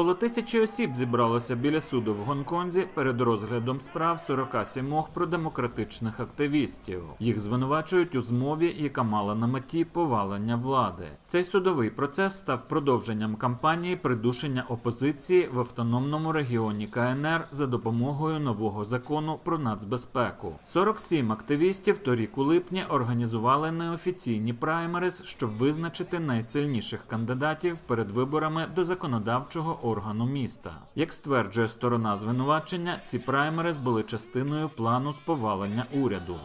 Навколо тисячі осіб зібралося біля суду в Гонконзі перед розглядом справ 47 продемократичних активістів. Їх звинувачують у змові, яка мала на меті повалення влади. Цей судовий процес став продовженням кампанії придушення опозиції в автономному регіоні КНР за допомогою нового закону про нацбезпеку. 47 активістів торік у липні організували неофіційні праймериз, щоб визначити найсильніших кандидатів перед виборами до законодавчого органу міста. Як стверджує сторона звинувачення, ці праймериз були частиною плану з повалення уряду.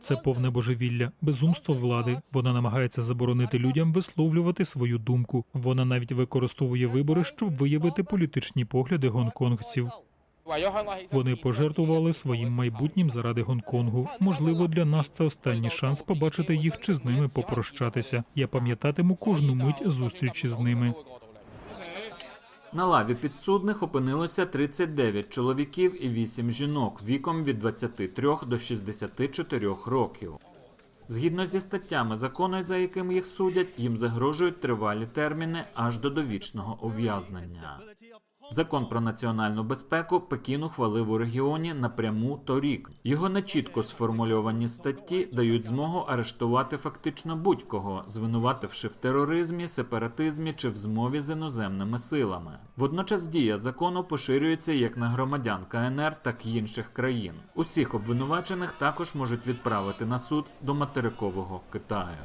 Це повне божевілля, безумство влади. Вона намагається заборонити людям висловлювати свою думку. Вона навіть використовує вибори, щоб виявити політичні погляди гонконгців. Вони пожертвували своїм майбутнім заради Гонконгу. Можливо, для нас це останній шанс побачити їх чи з ними попрощатися. Я пам'ятатиму кожну мить зустрічі з ними. На лаві підсудних опинилося 39 чоловіків і 8 жінок віком від 23 до 64 років. Згідно зі статтями закону, за яким їх судять, їм загрожують тривалі терміни аж до довічного ув'язнення. Закон про національну безпеку Пекін ухвалив у регіоні напряму торік. Його нечітко сформульовані статті дають змогу арештувати фактично будь-кого, звинувативши в тероризмі, сепаратизмі чи в змові з іноземними силами. Водночас дія закону поширюється як на громадян КНР, так і інших країн. Усіх обвинувачених також можуть відправити на суд до материкового Китаю.